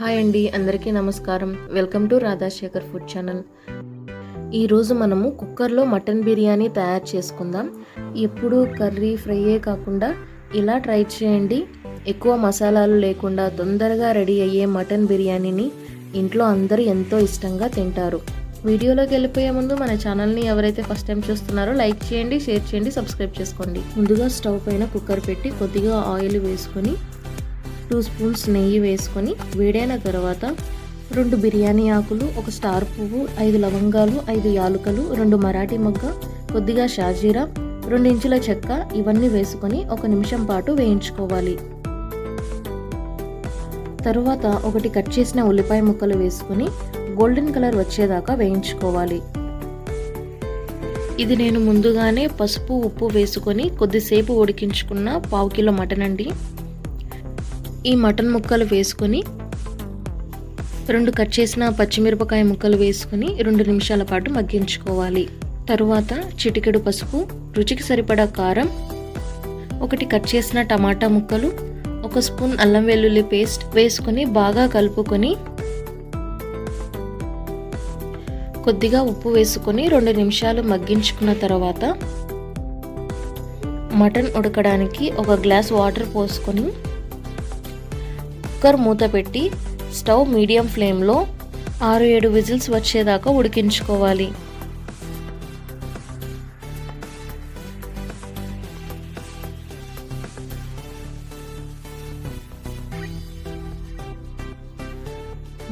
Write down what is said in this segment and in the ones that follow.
Hi అండి అందరికీ నమస్కారం. Welcome to Radhashekar food channel. ఈరోజు మనము కుక్కర్లో మటన్ బిర్యానీ తయారు చేసుకుందాం. ఎప్పుడు కర్రీ ఫ్రైయే కాకుండా ఇలా ట్రై చేయండి. ఎక్కువ మసాలాలు లేకుండా తొందరగా రెడీ అయ్యే మటన్ బిర్యానీని ఇంట్లో అందరూ ఎంతో ఇష్టంగా తింటారు. వీడియోలోకి వెళ్ళిపోయే ముందు మన ఛానల్ని ఎవరైతే ఫస్ట్ టైం చూస్తున్నారో లైక్ చేయండి షేర్ చేయండి సబ్స్క్రైబ్ చేసుకోండి. ముందుగా స్టవ్ పైన కుక్కర్ పెట్టి కొద్దిగా ఆయిల్ వేసుకొని టూ స్పూన్స్ నెయ్యి వేసుకొని వేడైన తర్వాత రెండు బిర్యానీ ఆకులు ఒక స్టార్ పువ్వు ఐదు లవంగాలు ఐదు యాలుకలు రెండు మరాఠీ మొగ్గ కొద్దిగా షాజీరా రెండు ఇంచుల చెక్క ఇవన్నీ వేసుకొని ఒక నిమిషం పాటు వేయించుకోవాలి. తరువాత ఒకటి కట్ చేసిన ఉల్లిపాయ ముక్కలు వేసుకొని గోల్డెన్ కలర్ వచ్చేదాకా వేయించుకోవాలి. ఇది నేను ముందుగానే పసుపు ఉప్పు వేసుకొని కొద్దిసేపు ఉడికించుకున్న పావు కిలో మటన్ అండి. ఈ మటన్ ముక్కలు వేసుకొని రెండు కట్ చేసిన పచ్చిమిరపకాయ ముక్కలు వేసుకొని రెండు నిమిషాల పాటు మగ్గించుకోవాలి. తరువాత చిటికెడు పసుపు రుచికి సరిపడా కారం ఒకటి కట్ చేసిన టమాటా ముక్కలు ఒక స్పూన్ అల్లం వెల్లుల్లి పేస్ట్ వేసుకొని బాగా కలుపుకొని కొద్దిగా ఉప్పు వేసుకొని రెండు నిమిషాలు మగ్గించుకున్న తర్వాత మటన్ ఉడకడానికి ఒక గ్లాస్ వాటర్ పోసుకొని కుక్కర్ మూత పెట్టి స్టవ్ మీడియం ఫ్లేమ్లో ఆరు ఏడు విజిల్స్ వచ్చేదాకా ఉడికించుకోవాలి.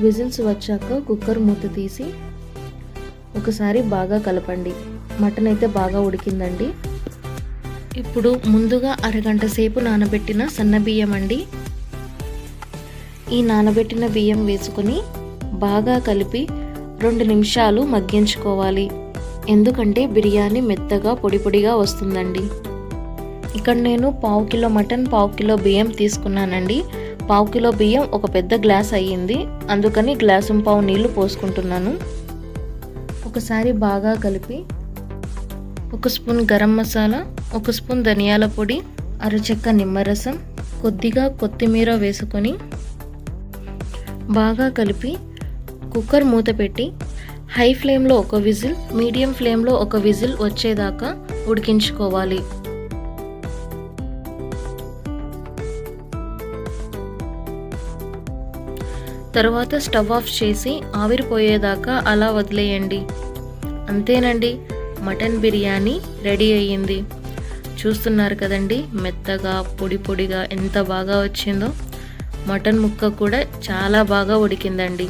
విజిల్స్ వచ్చాక కుక్కర్ మూత తీసి ఒకసారి బాగా కలపండి. మటన్ అయితే బాగా ఉడికిందండి. ఇప్పుడు ముందుగా అరగంట సేపు నానబెట్టిన సన్న బియ్యం అండి ఈ నానబెట్టిన బియ్యం వేసుకుని బాగా కలిపి రెండు నిమిషాలు మగ్గించుకోవాలి. ఎందుకంటే బిర్యానీ మెత్తగా పొడి పొడిగా వస్తుందండి. ఇక్కడ నేను పావు కిలో మటన్ పావు కిలో బియ్యం తీసుకున్నానండి. పావు కిలో బియ్యం ఒక పెద్ద గ్లాస్ అయ్యింది. అందుకని గ్లాసు పావు నీళ్ళు పోసుకుంటున్నాను. ఒకసారి బాగా కలిపి ఒక స్పూన్ గరం మసాలా ఒక స్పూన్ ధనియాల పొడి అరచెక్క నిమ్మరసం కొద్దిగా కొత్తిమీర వేసుకొని బాగా కలిపి కుక్కర్ మూత పెట్టి హై ఫ్లేమ్లో ఒక విజిల్ మీడియం ఫ్లేమ్లో ఒక విజిల్ వచ్చేదాకా ఉడికించుకోవాలి. తర్వాత స్టవ్ ఆఫ్ చేసి ఆవిరిపోయేదాకా అలా వదిలేయండి. అంతేనండి మటన్ బిర్యానీ రెడీ అయ్యింది. చూస్తున్నారు కదండి మెత్తగా పొడి పొడిగా ఎంత బాగా వచ్చిందో. మటన్ ముక్క కూడా చాలా బాగా ఉడికిందండి.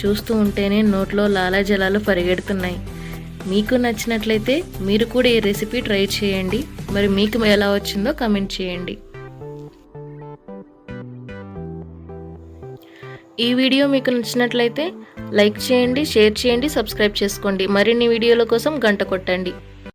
చూస్తూ ఉంటేనే నోట్లో లాలాజలాలు పరిగెడుతున్నాయి. మీకు నచ్చినట్లయితే మీరు కూడా ఈ రెసిపీ ట్రై చేయండి. మరి మీకు ఎలా వచ్చిందో కమెంట్ చేయండి. ఈ వీడియో మీకు నచ్చినట్లయితే లైక్ చేయండి షేర్ చేయండి సబ్స్క్రైబ్ చేసుకోండి. మరిన్ని వీడియోల కోసం గంట కొట్టండి.